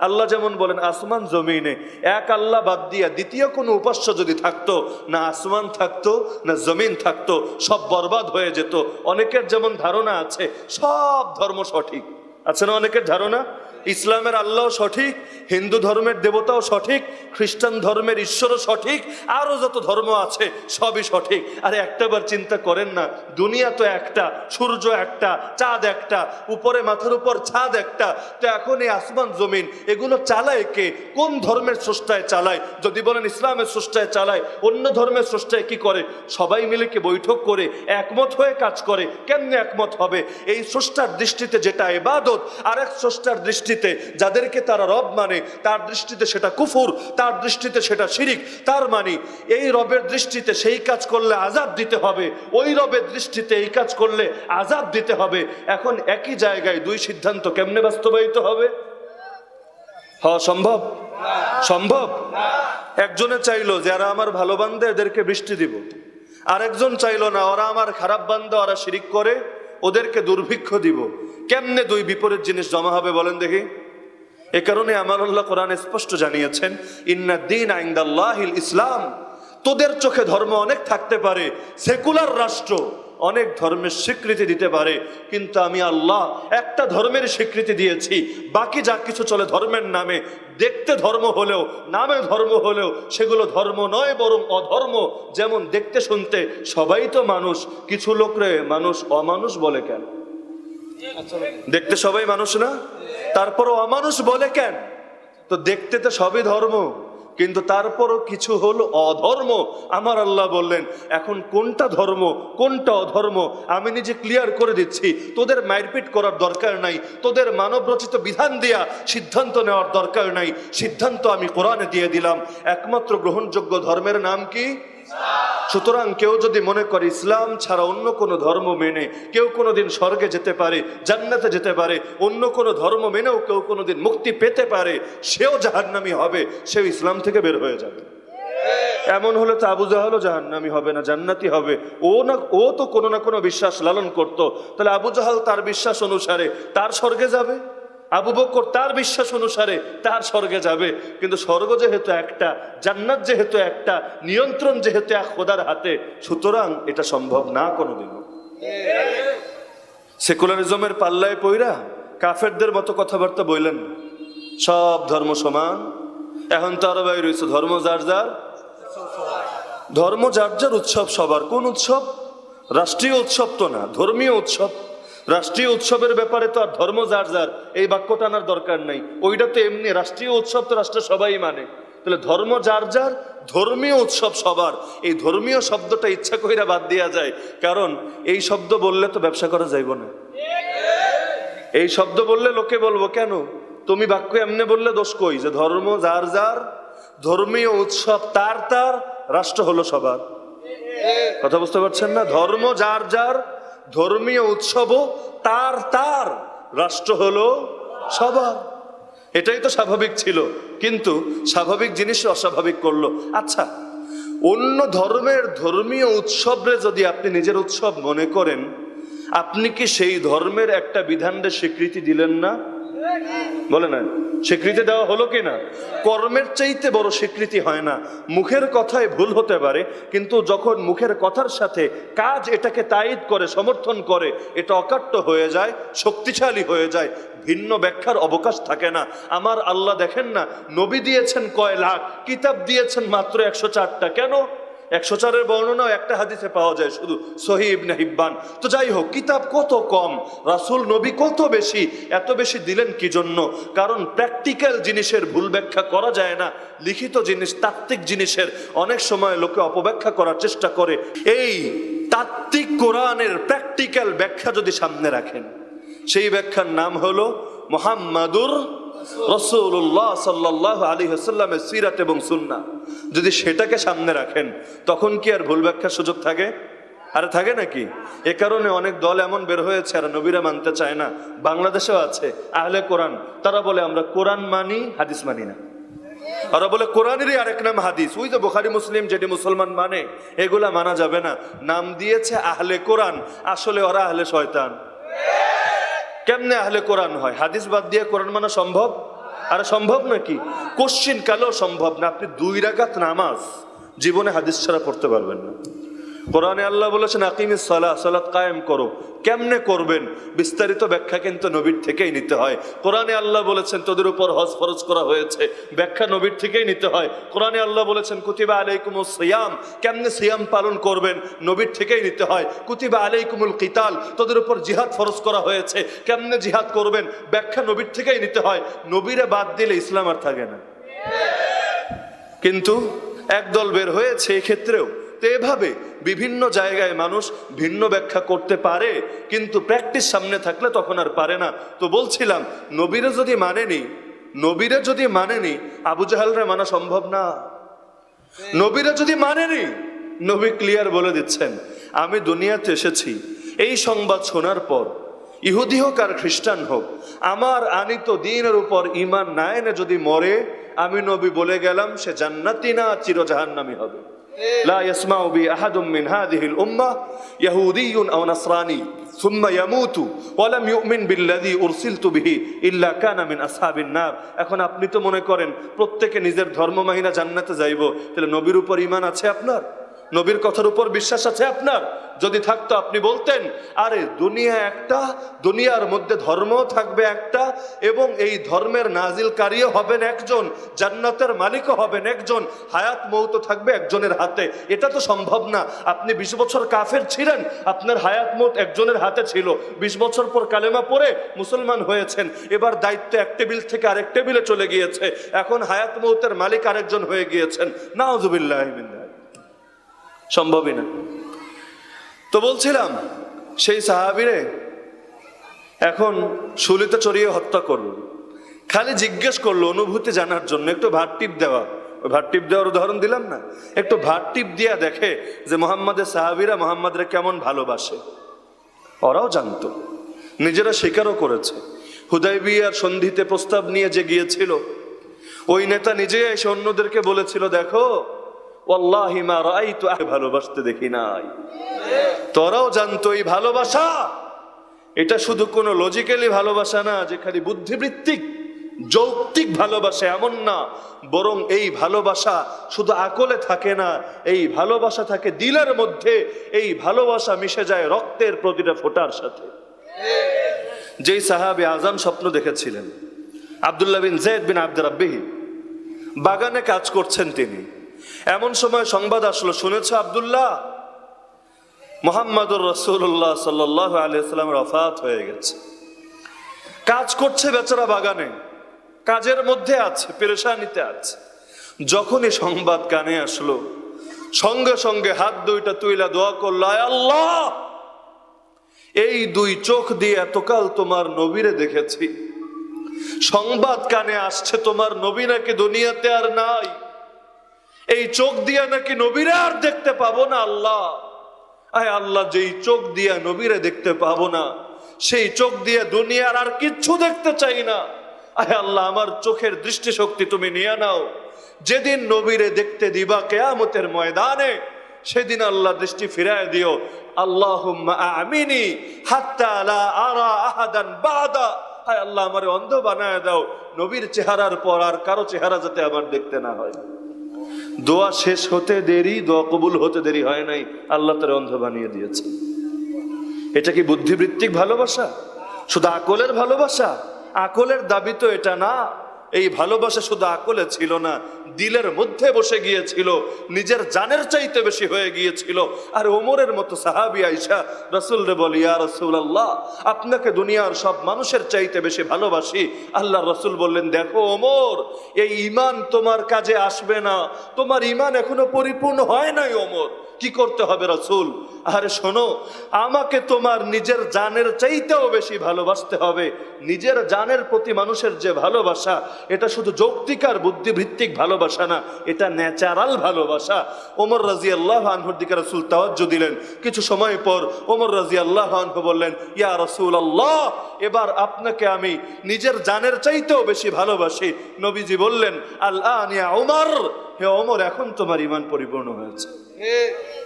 আল্লাহ যেমন বলেন, আসমান জমিনে এক আল্লাহ বাদ দিয়া দ্বিতীয় কোনো উপাস্য যদি থাকতো, না আসমান থাকতো, না জমিন থাকতো, সব বরবাদ হয়ে যেত। অনেকের যেমন ধারণা আছে, সব ধর্ম সঠিক। আছে না অনেকের ধারণা? ইসলামের আল্লাহ সঠিক, হিন্দু ধর্মের দেবতাও সঠিক, খ্রিস্টান ধর্মের ঈশ্বরও সঠিক, আরও যত ধর্ম আছে সবই সঠিক। আরে একটাবার চিন্তা করেন না, দুনিয়া তো একটা, সূর্য একটা, চাঁদ একটা, উপরে মাথার উপর ছাদ একটা, তো এখন এই আসমান জমিন, এগুলো চালায় কে? কোন ধর্মের স্রষ্টায় চালায়? যদি বলেন ইসলামের স্রষ্টায় চালায়, অন্য ধর্মের স্রষ্টায় কি করে? সবাই মিলে কি বৈঠক করে একমত হয়ে কাজ করে? কেমনে একমত হবে? এই স্রষ্টার দৃষ্টিতে যেটা এবাদত আর এক স্রষ্টার দৃষ্টিতে যাদেরকে তারা রব মানে তার দৃষ্টিতে সেটা কুফুর, তার দৃষ্টিতে সেটা শিরিক, তার মানে এই রবের দৃষ্টিতে সেই কাজ করলে আজাব দিতে হবে, ওই রবের দৃষ্টিতে এই কাজ করলে আজাব দিতে হবে। এখন একই জায়গায় দুই সিদ্ধান্ত কেমনে বাস্তবায়িত হবে? হওয়া সম্ভব? সম্ভব? একজনে চাইলো যারা আমার ভালো বান্ধে এদেরকে বৃষ্টি দিব। আরেকজন চাইলো না, ওরা আমার খারাপ বান্ধে ওরা শিরিক করে, ওদেরকে দুর্ভিক্ষ দিব। কেমনে দুই বিপরীত জিনিস জমা হবে বলেন দেখি? এ কারণে আমার আল্লাহ কোরআন স্পষ্ট জানিয়েছেন, ইন্না দিন আইন্দাল্লাহিল ইসলাম। তোদের চোখে ধর্ম অনেক থাকতে পারে, সেকুলার রাষ্ট্র অনেক ধর্মের স্বীকৃতি দিতে পারে, কিন্তু আমি আল্লাহ একটা ধর্মের স্বীকৃতি দিয়েছি, বাকি যা কিছু চলে ধর্মের নামে, দেখতে ধর্ম হলেও, নামে ধর্ম হলেও, সেগুলো ধর্ম নয়, বরং অধর্ম। যেমন দেখতে শুনতে, সবাই তো মানুষ, কিছু লোকরে মানুষ অমানুষ বলে কেন? দেখতে সবাই মানুষ না? তারপরও অমানুষ বলে কেন? তো দেখতে তো সবই ধর্ম, কিন্তু তারপরও কিছু হলো অধর্ম। আমার আল্লাহ বললেন, এখন কোনটা ধর্ম, কোনটা অধর্ম? আমি নিজে ক্লিয়ার করে দিচ্ছি, তোদের মারপিট করার দরকার নাই, তোদের মানব রচিত বিধান দিয়া সিদ্ধান্ত নেওয়ার দরকার নাই। সিদ্ধান্ত আমি কোরআনে দিয়ে দিলাম। একমাত্র গ্রহণযোগ্য ধর্মের নাম কি? সুতরাং কেউ যদি মনে করে ইসলাম ছাড়া অন্য কোনো ধর্ম মেনে কেউ কোনো দিন স্বর্গে যেতে পারে, জান্নাতে যেতে পারে, অন্য কোনো ধর্ম মেনেও কেউ কোনো দিন মুক্তি পেতে পারে, সেও জাহান্নামি হবে, সেও ইসলাম থেকে বের হয়ে যাবে। এমন হলে তো আবু জাহালও জাহান্নামি হবে না জান্নাতি হবে। ও না, ও তো কোনো না কোনো বিশ্বাস লালন করত। তাহলে আবু জাহাল তার বিশ্বাস অনুসারে তার স্বর্গে যাবে? আবু বকর তার বিশ্বাস অনুসারে তার স্বর্গে যাবে। কিন্তু স্বর্গ যেহেতু একটা, জান্নাত যেহেতু একটা, নিয়ন্ত্রণ যেহেতু এক খোদার হাতে, সুতরাং এটা সম্ভব না কোনোদিনও। সেকুলারিজমের পাল্লায় পইরা কাফেরদের মতো কথাবার্তা বললেন সব ধর্ম সমান। এখন তো আরও বাইরে রয়েছে ধর্ম যার যার। ধর্ম যার যার উৎসব সবার। কোন উৎসব? রাষ্ট্রীয় উৎসব তো না, ধর্মীয় উৎসব। রাষ্ট্রীয় উৎসবের ব্যাপারে তো আর ধর্ম যার যার, এই বাক্যটা টানার দরকার নাই। ওইটা তো এমনি, রাষ্ট্রীয় উৎসব তো রাষ্ট্র সবাই মানে। তাহলে ধর্ম যার যার, ধর্মীয় উৎসব সবার। এই ধর্মীয় শব্দটা ইচ্ছা কইরা বাদ দেওয়া যায়। কারণ এই শব্দ বললে তো ব্যবসা করা যাইব না। এই শব্দ বললে লোকে বলব, কেন? তুমি বাক্য এমনি বললে দোষ কই? যে ধর্ম যার যার, ধর্মীয় উৎসব তার তার, রাষ্ট্র হলো সবার। কথা বুঝতে পারছেন না? ধর্ম যার যার ধর্মীয় উৎসবও তার তার। রাষ্ট্র হলো সবার। এটাই তো স্বাভাবিক ছিল। কিন্তু স্বাভাবিক জিনিস অস্বাভাবিক করল। আচ্ছা অন্য ধর্মের ধর্মীয় উৎসবরে যদি আপনি নিজের উৎসব মনে করেন, আপনি কি সেই ধর্মের একটা বিধানের স্বীকৃতি দিলেন না? বলে না, স্বীকৃতি দেওয়া হলো কি না কর্মের চাইতে বড় স্বীকৃতি হয় না। মুখের কথায় ভুল হতে পারে, কিন্তু যখন মুখের কথার সাথে কাজ এটাকে তায়িদ করে, সমর্থন করে, এটা অকাট্য হয়ে যায়, শক্তিশালী হয়ে যায়, ভিন্ন ব্যাখ্যার অবকাশ থাকে না। আমার আল্লাহ দেখেন না, নবী দিয়েছেন কয় লাখ, কিতাব দিয়েছেন মাত্র একশো চারটা। কেন? একশো চারের বর্ণনাও একটা হাদিসে পাওয়া যায়, শুধু সহিব না হিব্বান। তো যাই হোক, কিতাব কত কম, রাসূল, নবী কত বেশি, এত বেশি দিলেন কি জন্য? কারণ প্র্যাকটিক্যাল জিনিসের ভুল ব্যাখ্যা করা যায় না, লিখিত জিনিস, তাত্ত্বিক জিনিসের অনেক সময় লোকে অপব্যাখ্যা করার চেষ্টা করে। এই তাত্ত্বিক কোরআনের প্র্যাকটিক্যাল ব্যাখ্যা যদি সামনে রাখেন, সেই ব্যাখ্যার নাম হলো মোহাম্মাদুর রসুল্লাহ সাল্লাহ আলী হাসাল্লামের সিরাত এবং সুন্না যদি সেটাকে সামনে রাখেন, তখন কি আর ভুল ব্যাখ্যার সুযোগ থাকে? আরে থাকে নাকি? এ কারণে অনেক দল এমন বের হয়েছে, আর নবীরা মানতে চায় না। বাংলাদেশেও আছে, আহলে কোরআন। তারা বলে, আমরা কোরআন মানি, হাদিস মানি না। ওরা বলে, কোরআনেরই আরেক নাম হাদিস। ওই যে বোখারি, মুসলিম, যেটি মুসলমান মানে এগুলা মানা যাবে না। নাম দিয়েছে আহলে কোরআন। আসলে ওরা আহলে শয়তান। কেমনে আহলে কোরআন হয়? হাদিস বাদ দিয়ে কোরআন মানা সম্ভব? আর সম্ভব নাকি? কোশ্চিন কালেও সম্ভব না। আপনি দুই রাগাত নামাজ জীবনে হাদিস ছাড়া পড়তে পারবেন না। কোরআনে আল্লাহ বলেছেন, আকিমিস সালাহ সালাত কায়েম করো। কেমনে করবেন? বিস্তারিত ব্যাখ্যা কিন্তু নবীর থেকেই নিতে হয়। কোরআনে আল্লাহ বলেছেন, তোদের উপর হজ ফরজ করা হয়েছে। ব্যাখ্যা নবীর থেকেই নিতে হয়। কোরআনে আল্লাহ বলেছেন, কুতিবা আলাইকুমুল সিয়াম কেমনে সিয়াম পালন করবেন? নবীর থেকেই নিতে হয়। কুতিবা আলাইকুমুল কিতাল তোদের উপর জিহাদ ফরজ করা হয়েছে কেমনে জিহাদ করবেন? ব্যাখ্যা নবীর থেকেই নিতে হয়। নবীরে বাদ দিলে ইসলাম আর থাকে না। কিন্তু একদল বের হয়েছে এক্ষেত্রেও। তো এভাবে বিভিন্ন জায়গায় মানুষ ভিন্ন ব্যাখ্যা করতে পারে, কিন্তু প্র্যাকটিস সামনে থাকলে তখন আর পারে না। তো বলছিলাম, নবীরে যদি মানেনি নবীরে যদি মানেনি আবু জাহালরে মানা সম্ভব না। নবীরে যদি মানেনি নবী ক্লিয়ার বলে দিচ্ছেন, আমি দুনিয়াতে এসেছি, এই সংবাদ শোনার পর, ইহুদি হোক আর খ্রিস্টান হোক, আমার আনিত দিনের উপর ইমান না এনে যদি মরে, আমি নবী বলে গেলাম, সে জান্নাতি না, চিরজাহান্নামি হবে। لا يسمع بي أحد من هذه الأمة يهودي أو نصراني ثم يموت ولم يؤمن بالذي أرسلت به إلا كان من أصحاب النار এখন আপনি তো মনে করেন প্রত্যেকে নিজের ধর্ম মাহিনা জান্নাতে যাইব তাহলে নবীর উপর ইমান আছে আপনার নবীর কথার উপর বিশ্বাস আছে আপনার? যদি থাকতো আপনি বলতেন, আরে দুনিয়া একটা, দুনিয়ার মধ্যে ধর্ম থাকবে একটা, এবং এই ধর্মের নাজিলকারীও হবেন একজন, জান্নাতের মালিকও হবেন একজন, হায়াত মৌত থাকবে একজনের হাতে। এটা তো সম্ভব না। আপনি বিশ বছর কাফের ছিলেন, আপনার হায়াত মৌত একজনের হাতে ছিল। বিশ বছর পর কালেমা পড়ে মুসলমান হয়েছেন, এবার দায়িত্ব এক টেবিল থেকে আরেক টেবিলে চলে গিয়েছে। এখন হায়াত মৌতের মালিক আরেকজন হয়ে গিয়েছেন। নাউজুবিল্লাহ সম্ভবই না। তো বলছিলাম, সেই সাহাবিরে এখন শুলিতে চড়িয়ে হত্যা করল। খালি জিজ্ঞেস করল অনুভূতি জানার জন্য, একটু ভাত টিপ দেওয়া। ওই ভাত টিপ দেওয়ার উদাহরণ দিলাম না? একটু ভাত টিপ দিয়া দেখে যে মোহাম্মদের সাহাবিরা মোহাম্মদরে কেমন ভালোবাসে। ওরাও জানতো, নিজেরা স্বীকারও করেছে। হুদাই বিয়ার সন্ধিতে প্রস্তাব নিয়ে যে গিয়েছিল, ওই নেতা নিজে এসে অন্যদেরকে বলেছিল, দেখো রাআইতু আহ ভালোবাসতে দেখি নাই। তোরাও জানতো এই ভালোবাসা। এটা শুধু কোনো লজিক্যালি ভালোবাসা না, যে খালি বুদ্ধিবৃত্তিক, যৌক্তিক ভালোবাসা এমন না। বরং এই ভালোবাসা শুধু আকলে থাকে না, এই ভালোবাসা থাকে দিলের মধ্যে। এই ভালোবাসা মিশে যায় রক্তের প্রতিটা ফোটার সাথে। যেই সাহাবে আজাম স্বপ্ন দেখেছিলেন, আবদুল্লাহ বিন জেদ বিন আব্দুর বাগানে কাজ করছেন তিনি। এমন সময় সংবাদ আসলো, শুনেছ আবদুল্লাহ? মোহাম্মদুর রসুল্লাহ সাল্লাহ আলিয়াল্লাম রফাত হয়ে গেছে। কাজ করছে বেচারা বাগানে, কাজের মধ্যে আছে, পেরেশানিতে আছে। যখনই সংবাদ কানে আসলো, সঙ্গে সঙ্গে হাত দুইটা তুইলা দোয়া করল আল্লাহ, এই দুই চোখ দিয়ে এতকাল তোমার নবীরে দেখেছি। সংবাদ কানে আসছে, তোমার নবী নাকি দুনিয়াতে আর নাই। এই চোখ দিয়া নাকি নবীরে আর দেখতে পাবো না আল্লাহ? আয় আল্লাহ, যেই চোখ দিয়া নবীরে দেখতে পাবো না, সেই চোখ দিয়ে দুনিয়ার আর কিচ্ছু দেখতে চাই না। আয় আল্লাহ, আমার চোখের দৃষ্টিশক্তি তুমি নিয়ে নাও। যেদিন নবীরে দেখতে দিবা কেয়ামতের ময়দানে, সেদিন আল্লাহ দৃষ্টি ফিরায় দিও। আল্লাহ আমিনি হাত্তা লা আরা আহাদান বাদা। হায় আল্লাহ, আমার অন্ধ বানায় দাও। নবীর চেহারার পর আর কারও চেহারা যাতে আমার দেখতে না হয়। দোয়া শেষ হতে দেরি, দোয়া কবুল হতে দেরি হয় নাই, আল্লাহ তার অন্ধ বানিয়ে দিয়েছে। এটা কি বুদ্ধিবৃত্তিক ভালোবাসা? শুধু আকলের ভালোবাসা? আকলের দাবি তো এটা না। এই ভালোবাসা শুধু আকলে ছিল না, দিলের মধ্যে বসে গিয়েছিল, নিজের জানের চাইতে বেশি হয়ে গিয়েছিল। আর ওমরের মতো সাহাবি আইসা রসুল রে বলি রসুল আল্লাহ আপনাকে দুনিয়ার সব মানুষের চাইতে বেশি ভালোবাসি। আল্লাহ রসুল বললেন, দেখো ওমর, এই ইমান তোমার কাজে আসবে না। তোমার ইমান এখনও পরিপূর্ণ হয় নাই ওমর। কি করতে হবে রসুল? আরে শোনো, আমাকে তোমার নিজের জানের চাইতেও বেশি ভালোবাসতে হবে। নিজের জানের প্রতি মানুষের যে ভালোবাসা, এটা শুধু যৌক্তিক আর বুদ্ধিভিত্তিক ভালোবাসা না, এটা ন্যাচারাল ভালোবাসা। ওমর রাজি আল্লাহ আনহুর দিকে রসুল তাওয়াজ্য দিলেন। কিছু সময় পর ওমর রাজি আল্লাহ আনহু বললেন, ইয়া রসুল আল্লাহ এবার আপনাকে আমি নিজের জানের চাইতেও বেশি ভালোবাসি। নবীজি বললেন আল্লাহ ওমর হে ওমর, এখন তোমার ইমান পরিপূর্ণ হয়েছে। Ei.